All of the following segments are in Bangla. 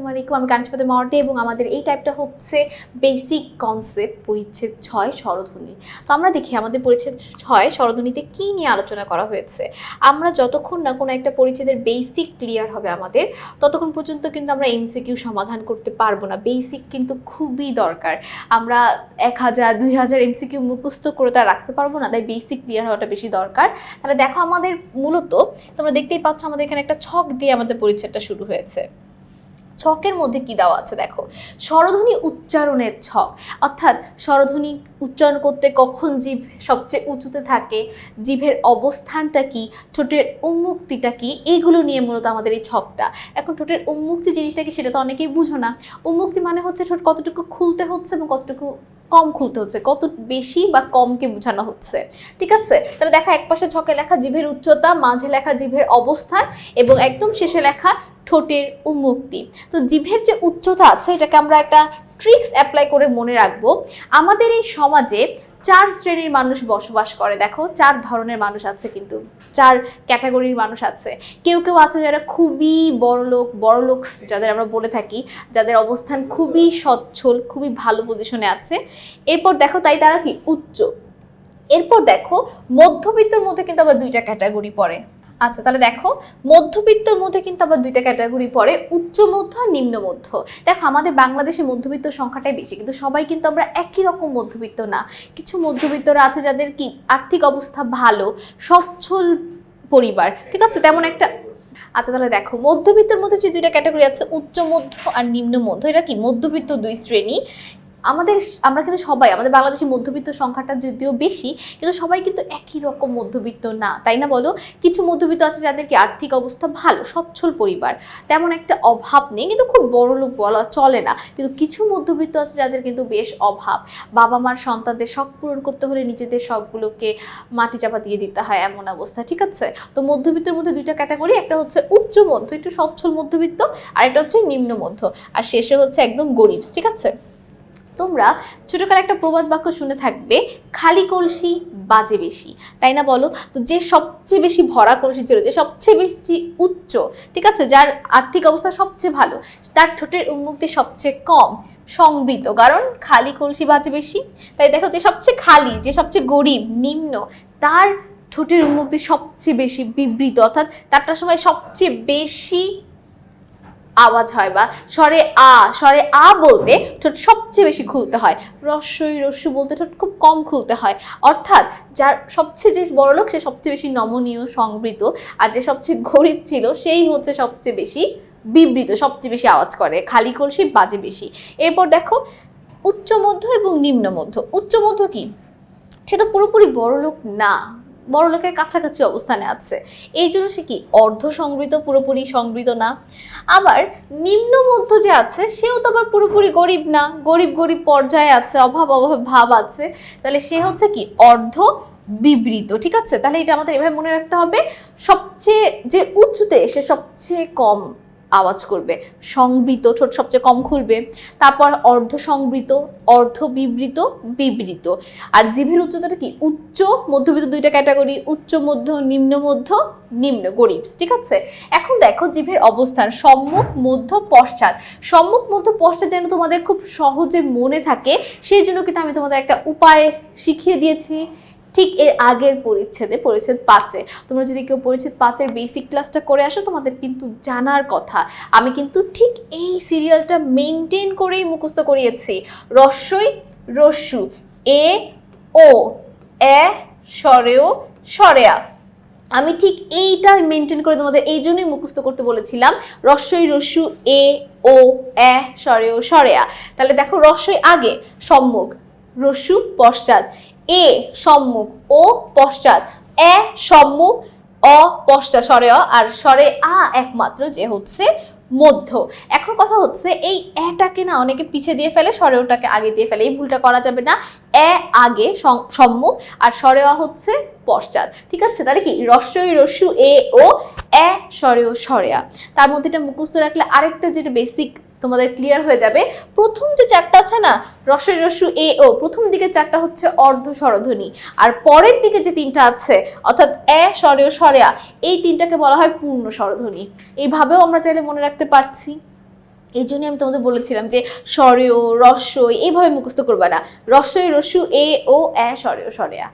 আসসালামু আলাইকুম, আমি কাঞ্চিপতি মাওয়ার্দে এবং আমাদের এই টাইপটা হচ্ছে বেসিক কনসেপ্ট পরিচ্ছেদ ছয়, স্বরধ্বনি। তো আমরা দেখি আমাদের পরিচ্ছেদ ছয়, স্বরধ্বনিতে কী নিয়ে আলোচনা করা হয়েছে। আমরা যতক্ষণ না কোনো একটা পরিচ্ছেদের বেসিক ক্লিয়ার হবে আমাদের, ততক্ষণ পর্যন্ত কিন্তু আমরা এমসিকিউ সমাধান করতে পারব না। বেসিক কিন্তু খুবই দরকার। আমরা এক হাজার, দুই হাজার এমসিকিউ মুখস্থ করে তা রাখতে পারব না, তাই বেসিক ক্লিয়ার হওয়াটা বেশি দরকার। তাহলে দেখো আমাদের মূলত তোমরা দেখতেই পাচ্ছ আমাদের এখানে একটা ছক দিয়ে আমাদের পরিচ্ছেদটা শুরু হয়েছে। ছকের মধ্যে কি দেওয়া আছে দেখো? স্বরধ্বনি উচ্চারণের ছক। অর্থাৎ স্বরধ্বনি উচ্চারণ করতে কখন জিভ সবচেয়ে উঁচুতে থাকে জিভের অবস্থানটা কি, ঠোঁটের উন্মুক্তিটা কি এইগুলো নিয়ে মূলত আমাদের এই ছকটা। এখন ঠোঁটের উন্মুক্তি জিনিসটা কি সেটা তো অনেকেই বুঝো না। উন্মুক্তি মানে হচ্ছে ঠোঁট কতটুকু খুলতে হচ্ছে এবং কতটুকু কম খুলতে হচ্ছে, কত বেশি বা কমকে বোঝানো হচ্ছে। ঠিক আছে? তাহলে দেখা এক পাশে ছকে লেখা জিভের উচ্চতা, মাঝে লেখা জিভের অবস্থান এবং একদম শেষে লেখা ঠোঁটের উন্মুক্তি। তো জিভের যে উচ্চতা আছে, এটাকে আমরা একটা ট্রিক্স অ্যাপ্লাই করে মনে রাখব, আমাদের এই সমাজে চার শ্রেণির মানুষ বসবাস করে। দেখো, চার ধরনের মানুষ আছে কিন্তু, চার ক্যাটাগরির মানুষ আছে। কেউ কেউ আছে যারা খুবই বড়লোক বড়লোক যাদের আমরা বলে থাকি, যাদের অবস্থান খুবই সচ্ছল, খুবই ভালো পজিশনে আছে। এরপর দেখো, তাই তারা কি? উচ্চ। এরপর দেখো, মধ্যবিত্তর মধ্যে কিন্তু আবার দুইটা ক্যাটাগরি পড়ে। আচ্ছা তাহলে দেখো, মধ্যবিত্তর মধ্যে কিন্তু আবার দুইটা ক্যাটাগরি পড়ে, উচ্চ মধ্য আর নিম্ন মধ্য। দেখো, আমাদের বাংলাদেশে মধ্যবিত্ত সংখ্যাটাই বেশি, কিন্তু সবাই কিন্তু আমরা একই রকম মধ্যবিত্ত না। কিছু মধ্যবিত্তরা আছে যাদের কি আর্থিক অবস্থা ভালো, সচ্ছল পরিবার, ঠিক আছে? তেমন একটা আচ্ছা তাহলে দেখো, মধ্যবিত্তের মধ্যে যে দুইটা ক্যাটাগরি আছে, উচ্চ মধ্য আর নিম্ন মধ্য, এটা কি? মধ্যবিত্ত দুই শ্রেণি। আমাদের আমরা কিন্তু সবাই, আমাদের বাংলাদেশের মধ্যবিত্ত সংখ্যাটা যদিও বেশি, কিন্তু সবাই কিন্তু একই রকম মধ্যবিত্ত না, তাই না বলো? কিছু মধ্যবিত্ত আছে যাদেরকে আর্থিক অবস্থা ভালো, সচ্ছল পরিবার, তেমন একটা অভাব নেই, কিন্তু খুব বড় লোক বলা চলে না, কিন্তু কিছু মধ্যবিত্ত আছে যাদের কিন্তু বেশ অভাব। বাবা মার সন্তানদের শখ পূরণ করতে হলে নিজেদের শখগুলোকে মাটি চাপা দিয়ে দিতে হয়, এমন অবস্থা, ঠিক আছে? তো মধ্যবিত্তের মধ্যে দুইটা ক্যাটাগরি, একটা হচ্ছে উচ্চ মধ্য, একটু সচ্ছল মধ্যবিত্ত, আর একটা হচ্ছে নিম্ন মধ্য, আর শেষে হচ্ছে একদম গরিব, ঠিক আছে? তোমরা ছোটকালে একটা প্রবাদ বাক্য শুনে থাকবে, খালি কলসি বাজে বেশি। তাই না বলো? তো যে সবচেয়ে বেশি ভরা কলসি ছিল, যে সবচেয়ে বেশি উচ্চ, ঠিক আছে? যার আর্থিক অবস্থা সবচেয়ে ভালো, তার ঠোঁটের উন্মুক্তি সবচেয়ে কম সংবৃত কারণ খালি কলসি বাজে বেশি। তাই দেখো, যে সবচেয়ে খালি, যে সবচেয়ে গরিব, নিম্ন, তার ঠোঁটের উন্মুক্তি সবচেয়ে বেশি বিবৃত। অর্থাৎ তারটার সময় সবচেয়ে বেশি আওয়াজ হয় বা স্বরে আ স্বরে আ বলতে ঠোঁট সবচেয়ে বেশি খুলতে হয়। রস্যই রস্যু বলতে ঠোঁট খুব কম খুলতে হয়। অর্থাৎ যার সবচেয়ে যে বড় লোক, সে সবচেয়ে বেশি নমনীয়, সংবৃত আর যে সবচেয়ে গরিব ছিল, সেই হচ্ছে সবচেয়ে বেশি বিবৃত, সবচেয়ে বেশি আওয়াজ করে। খালি কলসি বাজে বেশি। এরপর দেখো, উচ্চ মধ্য এবং নিম্ন মধ্য। উচ্চ মধ্য কি? সে তো পুরোপুরি বড় লোক না। বড় লোকের কাছাকাছি অবস্থানে আছে। এই জন্য সে কি অর্ধ সংগৃহীত, পুরোপুরি সংগৃহীত না? আবার নিম্ন মধ্য যে আছে, সেও তো আবার পুরোপুরি গরিব না। গরিব গরিব পর্যায়ে আছে, অভাব অভাব ভাব আছে। তাহলে সে হচ্ছে কি অর্ধ বিবৃত, ঠিক আছে? তাহলে এটা আমাদের এভাবে মনে রাখতে হবে। সবচেয়ে যে উঁচুতে সে সবচেয়ে কম। আওয়াজ করবে। সংবৃত, ঠোঁট সবচেয়ে কম খুলবে। তারপর অর্ধ সংবৃত অর্ধ বিবৃত বিবৃত। আর জিভের উচ্চতাটা কি? উচ্চ, মধ্যবিত্ত দুইটা ক্যাটাগরি, উচ্চ, মধ্য, নিম্ন মধ্য, নিম্ন, গরিব, ঠিক আছে? এখন দেখো জিভের অবস্থান। সম্মুখ, মধ্য, পশ্চাৎ। সম্মুখ, মধ্য, পশ্চাৎ যেন তোমাদের খুব সহজে মনে থাকে, সেই জন্য কিন্তু আমি তোমাদের একটা উপায় শিখিয়ে দিয়েছি। ঠিক এর আগের পরিচ্ছেদে, পরিচ্ছেদ পাঁচে। তোমরা যদি কেউ পরিচ্ছেদ পাঁচের বেসিক ক্লাসটা করে আসো, তোমাদের কিন্তু জানার কথা। আমি কিন্তু ঠিক এই সিরিয়ালটা মেনটেন করেই মুখস্থ করিয়েছি। রস্যই রস্যু। এ, ও। এ স্বরেও স্বরেয়া আমি ঠিক এইটা মেনটেন করে তোমাদের এই জন্যই মুখস্থ করতে বলেছিলাম। রস্যই রস্যু, এ, ও, এ স্বরেও স্বরেয়া তাহলে দেখো রস্যই আগে, সম্মুখ। রস্যু পশ্চাৎ। এ সম্মুখ, ও পশ্চাৎ। এ সম্মুখ, অ পশ্চাৎ। স্বরে অ আর স্বরে আ একমাত্র, যে হচ্ছে মধ্য। এখন কথা হচ্ছে, এই এটাকে না অনেকে পিছে দিয়ে ফেলে স্বরে ওটাকে আগে দিয়ে ফেলে। এই ভুলটা করা যাবে না। এ আগে সম্মুখ আর স্বরে অ হচ্ছে পশ্চাৎ। ঠিক আছে? তাহলে কি? রস্যই রস্যু, এ ও, এ স্বরে ও স্বরে আ। তার মধ্যে এটা মুখস্থ রাখলে আরেকটা যেটা বেসিক তোমাদের ক্লিয়ার হয়ে যাবে। প্রথম যে চারটা আছে না, রসই রসু এ ও, প্রথম দিকে চারটা হচ্ছে অর্ধ স্বরধ্বনি। আর পরের দিকে যে তিনটা আছে, অর্থাৎ এ স্বরেও স্বরেয়া এই তিনটাকে বলা হয় পূর্ণ স্বরধ্বনি। এইভাবেও আমরা চাইলে মনে রাখতে পারছি। এই জন্যই আমি তোমাদের বলেছিলাম যে স্বরেও রস্যই এইভাবে মুখস্থ করবে না। রস্যই রসু এ ও, এ স্বরেও স্বরেয়া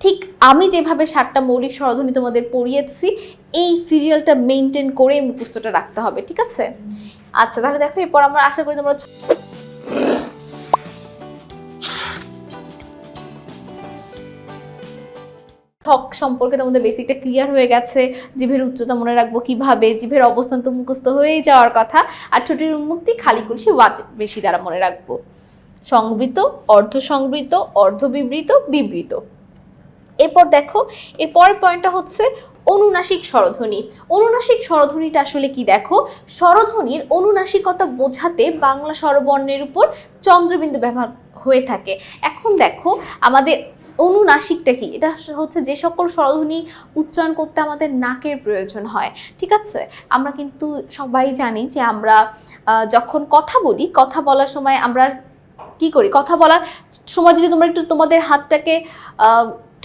ঠিক আমি যেভাবে সাতটা মৌলিক স্বরধ্বনি তোমাদের পড়িয়েছি এই সিরিয়ালটা মেনটেন করে মুখস্থটা রাখতে হবে, ঠিক আছে? আচ্ছা তাহলে দেখো, এরপর আমরা আশা করি তোমরা ঠক সম্পর্কে তোমাদের বেসিকটা ক্লিয়ার হয়ে গেছে, জিভের উচ্চতা মনে রাখব কীভাবে, জিভের অবস্থান তো মুখস্থ হয়েই যাওয়ার কথা, আর ঠোঁটের উন্মুক্তি খালি কলসি ওয়াজ বেশি দ্বারা মনে রাখব। সংবৃত অর্ধ সংবৃত অর্ধবিবৃত, বিবৃত। এরপর দেখো, এর পরের পয়েন্টটা হচ্ছে অনুনাসিক স্বরধ্বনি। অনুনাসিক স্বরধ্বনিটা আসলে কি দেখো? স্বরধ্বনির অনুনাসিকতা বোঝাতে বাংলা স্বরবর্ণের উপর চন্দ্রবিন্দু ব্যবহার হয়ে থাকে। এখন দেখো, আমাদের অনুনাসিকটা কি? এটা হচ্ছে যে সকল স্বরধ্বনি উচ্চারণ করতে আমাদের নাকের প্রয়োজন হয়। ঠিক আছে? আমরা কিন্তু সবাই জানি যে আমরা যখন কথা বলি, কথা বলার সময় আমরা কি করি? কথা বলার সময় যদি তোমরা একটু তোমাদের হাতটাকে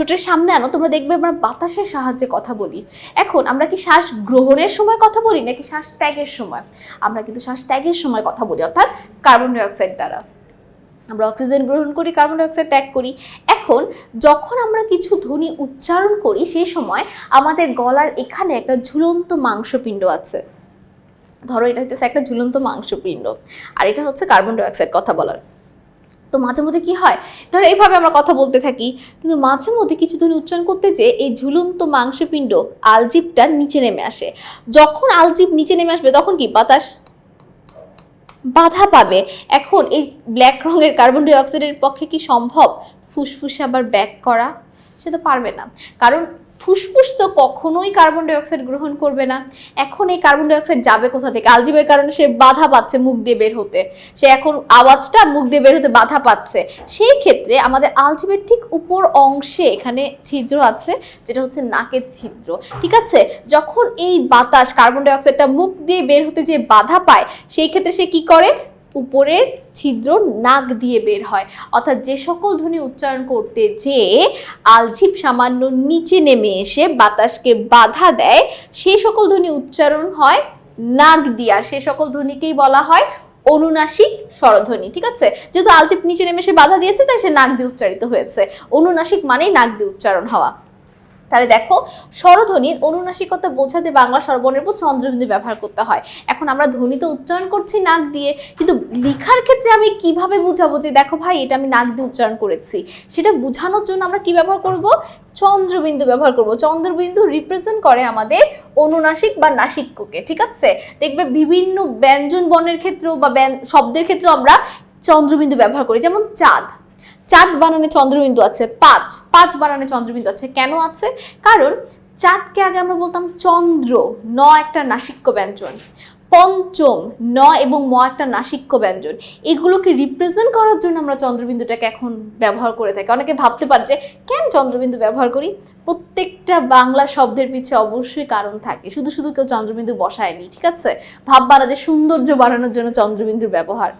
ঠোঁটের সামনে আনো, তোমরা দেখবে আমরা বাতাসের সাহায্যে কথা বলি। এখন আমরা কি শ্বাস গ্রহণের সময় কথা বলি, নাকি শ্বাস ত্যাগের সময়? আমরা কিন্তু শ্বাস ত্যাগের সময় কথা বলি, অর্থাৎ কার্বন ডাইঅক্সাইড দ্বারা। আমরা অক্সিজেন গ্রহণ করি কার্বন ডাইঅক্সাইড ত্যাগ করি। এখন যখন আমরা কিছু ধ্বনি উচ্চারণ করি সেই সময় আমাদের গলার এখানে একটা ঝুলন্ত মাংসপিণ্ড আছে। ধরো এটা হচ্ছে একটা ঝুলন্ত মাংসপিণ্ড। আর এটা হচ্ছে কার্বন ডাইঅক্সাইড কথা বলার। তো মাঝে মধ্যে কি হয়? ধরো এইভাবে আমরা কথা বলতে থাকি, কিন্তু মাঝে মধ্যে কিছু ধ্বনি উচ্চারণ করতে যে এই ঝুলন্ত মাংসপিণ্ড আলজিপটা নিচে নেমে আসে। যখন আলজিপ নিচে নেমে আসবে, তখন কি? বাতাস? বাধা পাবে। এখন এই ব্ল্যাক রঙের কার্বন ডাইঅক্সাইডের পক্ষে কি সম্ভব ফুসফুসে আবার ব্যাক করা? সে তো পারবে না। কারণ ফুসফুস তো কখনোই কার্বন ডাইঅক্সাইড গ্রহণ করবে না। এখন এই কার্বন ডাই অক্সাইড যাবে কোথা থেকে? আলজিবের কারণে সে বাধা পাচ্ছে মুখ দিয়ে বের হতে। সে এখন আওয়াজটা মুখ দিয়ে বের হতে বাধা পাচ্ছে। সেই ক্ষেত্রে আমাদের আলজিবের ঠিক উপর অংশে এখানে ছিদ্র আছে, যেটা হচ্ছে নাকের ছিদ্র। ঠিক আছে? যখন এই বাতাস কার্বন ডাই অক্সাইডটা মুখ দিয়ে বের হতে যে বাধা পায়, সেই ক্ষেত্রে সে কি করে? উপরের ছিদ্র নাক দিয়ে বের হয়। অর্থাৎ যে সকল ধ্বনি উচ্চারণ করতে যে আলঝিপ সামান্য নিচে নেমে এসে বাতাসকে বাধা দেয়, সেই সকল ধ্বনি উচ্চারণ হয় নাক দিয়ে। আর সে সকল ধ্বনিকেই বলা হয় অনুনাসিক স্বরধ্বনি, ঠিক আছে? যেহেতু আলজিপ নিচে নেমে সে বাধা দিয়েছে, তাই সে নাক দিয়ে উচ্চারিত হয়েছে। অনুনাসিক মানেই নাক দিয়ে উচ্চারণ হওয়া। তাহলে দেখো, স্বরধ্বনির অনুনাসিকতা বোঝাতে বাংলা স্বরবর্ণের উপর চন্দ্রবিন্দু ব্যবহার করতে হয়। এখন আমরা ধ্বনি তো উচ্চারণ করছি নাক দিয়ে, কিন্তু লেখার ক্ষেত্রে আমি কীভাবে বুঝাবো যে, দেখো ভাই, এটা আমি নাক দিয়ে উচ্চারণ করেছি? সেটা বোঝানোর জন্য আমরা কি ব্যবহার করব? চন্দ্রবিন্দু ব্যবহার করব। চন্দ্রবিন্দু রিপ্রেজেন্ট করে আমাদের অনুনাসিক বা নাসিক্যকে ঠিক আছে? দেখবে বিভিন্ন ব্যঞ্জন বর্ণের ক্ষেত্রেও বা শব্দের ক্ষেত্রেও আমরা চন্দ্রবিন্দু ব্যবহার করি। যেমন চাঁদ। চাঁদ বানানে চন্দ্রবিন্দু আছে, পাঁচ। পাঁচ বানানে চন্দ্রবিন্দু আছে। কেন আছে? কারণ চাঁদকে আগে আমরা বলতাম চন্দ্র, ন একটা নাসিক্য ব্যঞ্জন। পঞ্চম, ন এবং ম একটা নাসিক্য ব্যঞ্জন। এগুলোকে রিপ্রেজেন্ট করার জন্য আমরা চন্দ্রবিন্দুটাকে এখন ব্যবহার করে থাকি। অনেকে ভাবতে পারে যে, কেন চন্দ্রবিন্দু ব্যবহার করি? প্রত্যেকটা বাংলা শব্দের পিছে অবশ্যই কারণ থাকে। শুধু শুধু কেউ চন্দ্রবিন্দু বসায়নি, ঠিক আছে? ভাববা না যে সৌন্দর্য বাড়ানোর জন্য চন্দ্রবিন্দুর ব্যবহার।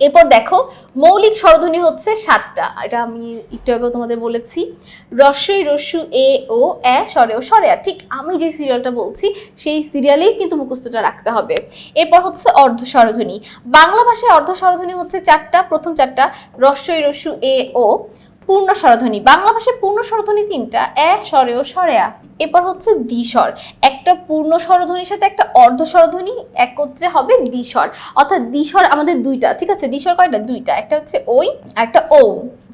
এরপর দেখো, মৌলিক স্বরধ্বনি হচ্ছে সাতটা। এটা আমি একটু আগেও তোমাদের বলেছি। রস্যই রস্যু এ ও এ, স্বরে ও স্বরে। ঠিক আমি যে সিরিয়ালটা বলছি, সেই সিরিয়ালেই কিন্তু মুখস্থটা রাখতে হবে। এরপর হচ্ছে অর্ধ স্বরধ্বনি। বাংলা ভাষায় অর্ধ স্বরধ্বনি হচ্ছে চারটা, প্রথম চারটা রস্যই রস্যু এ ও, পূর্ণ স্বরধ্বনি। বাংলা ভাষায় পূর্ণ স্বরধ্বনি তিনটা, এ, স্বরে ও স্বরে আ। এরপর হচ্ছে দ্বিস্বর। একটা পূর্ণ স্বরধ্বনির সাথে একটা অর্ধ স্বরধ্বনি একত্রে হবে দ্বিস্বর। অর্থাৎ দ্বিস্বর আমাদের দুইটা, ঠিক আছে? দ্বিস্বর কয়টা? দুইটা। একটা হচ্ছে ওই একটা ও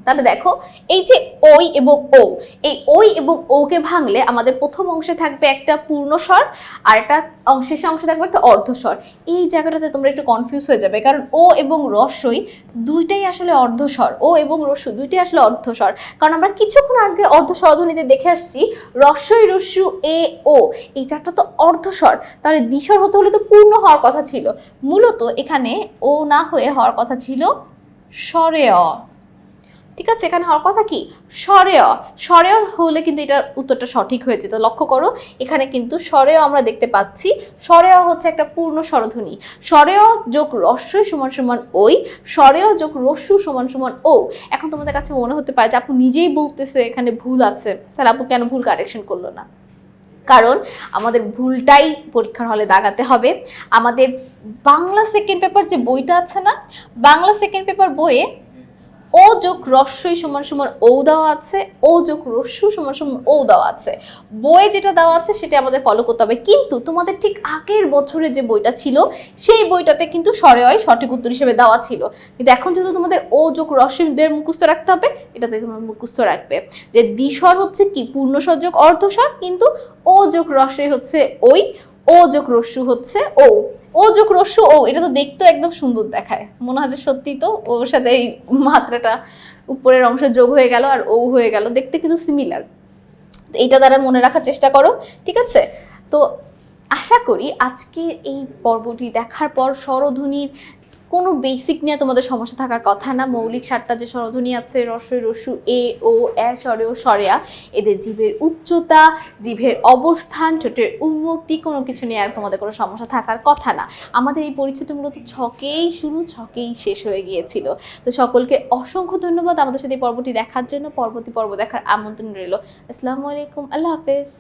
তাহলে দেখো, এই যে ওই এবং ও, এই ওই এবং ওকে ভাঙলে আমাদের প্রথম অংশে থাকবে একটা পূর্ণ স্বর আর একটা শেষে অংশে থাকবে একটা অর্ধস্বর। এই জায়গাটাতে তোমরা একটু কনফিউজ হয়ে যাবে কারণ ও এবং রস্যই দুইটাই আসলে অর্ধস্বর। ও এবং রস্য দুইটাই আসলে অর্ধস্বর। কারণ আমরা কিছুক্ষণ আগে অর্ধস্বরধ্বনিতে দেখে আসছি রস্যই রস্যু এ, ও, এই চারটা তো অর্ধস্বর। তাহলে দ্বিস্বর হতে হলে তো পূর্ণ হওয়ার কথা ছিল। মূলত এখানে ও না হয়ে হওয়ার কথা ছিল স্বরে অ ঠিক আছে, এখানে হওয়ার কথা কি? স্বরেয় স্বরেয় হলে কিন্তু এটার উত্তরটা সঠিক হয়েছে তো লক্ষ্য করো। এখানে কিন্তু স্বরেয় আমরা দেখতে পাচ্ছি। স্বরেয় হচ্ছে একটা পূর্ণ স্বরধ্বনি। স্বরেয় যোগ রস্যই সমান সমান ওই স্বরেয় যোগ রস্যু সমান সমান ও এখন তোমাদের কাছে মনে হতে পারে যে আপু নিজেই বলতেছে এখানে ভুল আছে। তাহলে আপু কেন ভুল কারেকশন করল না? কারণ আমাদের ভুলটাই পরীক্ষার হলে দাগাতে হবে। আমাদের বাংলা সেকেন্ড পেপার যে বইটা আছে না, বাংলা সেকেন্ড পেপার বইয়ে ও যোগ রস্যই সমান সমান ও দেওয়া আছে ও যোগ রস্যু সমান সমান ও দেওয়া আছে। বইয়ে যেটা দেওয়া আছে সেটা আমাদের ফলো করতে হবে। কিন্তু তোমাদের ঠিক আগের বছরে যে বইটা ছিল, সেই বইটাতে কিন্তু সরে হয় সঠিক উত্তর হিসেবে দেওয়া ছিল। কিন্তু এখন যেহেতু তোমাদের ও যোগ রস্যদের মুখস্থ রাখতে হবে, এটাতে তোমরা মুখস্থ রাখবে। যে দ্বিস্বর হচ্ছে কি? পূর্ণস্বর যোগ অর্ধস্বর, কিন্তু ও যোগ রস্যই হচ্ছে ওই ও যোগ রস্যু হচ্ছে ও। ও যোগ রস্যু, ও, এটা তো দেখতেও একদম সুন্দর দেখায়। মনে হয় যে সত্যি তো ওর সাথে এই মাত্রাটা উপরের অংশ যোগ হয়ে গেল আর ও হয়ে গেল। দেখতে কিন্তু সিমিলার এটা দ্বারা মনে রাখার চেষ্টা করো, ঠিক আছে? তো আশা করি আজকের এই পর্বটি দেখার পর স্বরধ্বনির কোনো বেসিক নিয়ে তোমাদের সমস্যা থাকার কথা না। মৌলিক সাতটা যে স্বরধ্বনি আছে রস্বই রসু, এ, ও এ স্বরে ও স্বরেয়া এদের জিভের উচ্চতা জিভের অবস্থান, ঠোঁটের উন্মুক্তি কোনো কিছু নিয়ে আর তোমাদের কোনো সমস্যা থাকার কথা না। আমাদের এই পরিচিতি মূলত ছকেই শুরু, ছকেই শেষ হয়ে গিয়েছিল। তো সকলকে অসংখ্য ধন্যবাদ আমাদের সাথে এই পর্বটি দেখার জন্য। পরবর্তী পর্ব দেখার আমন্ত্রণ রইল। আসসালামু আলাইকুম। আল্লাহ হাফেজ।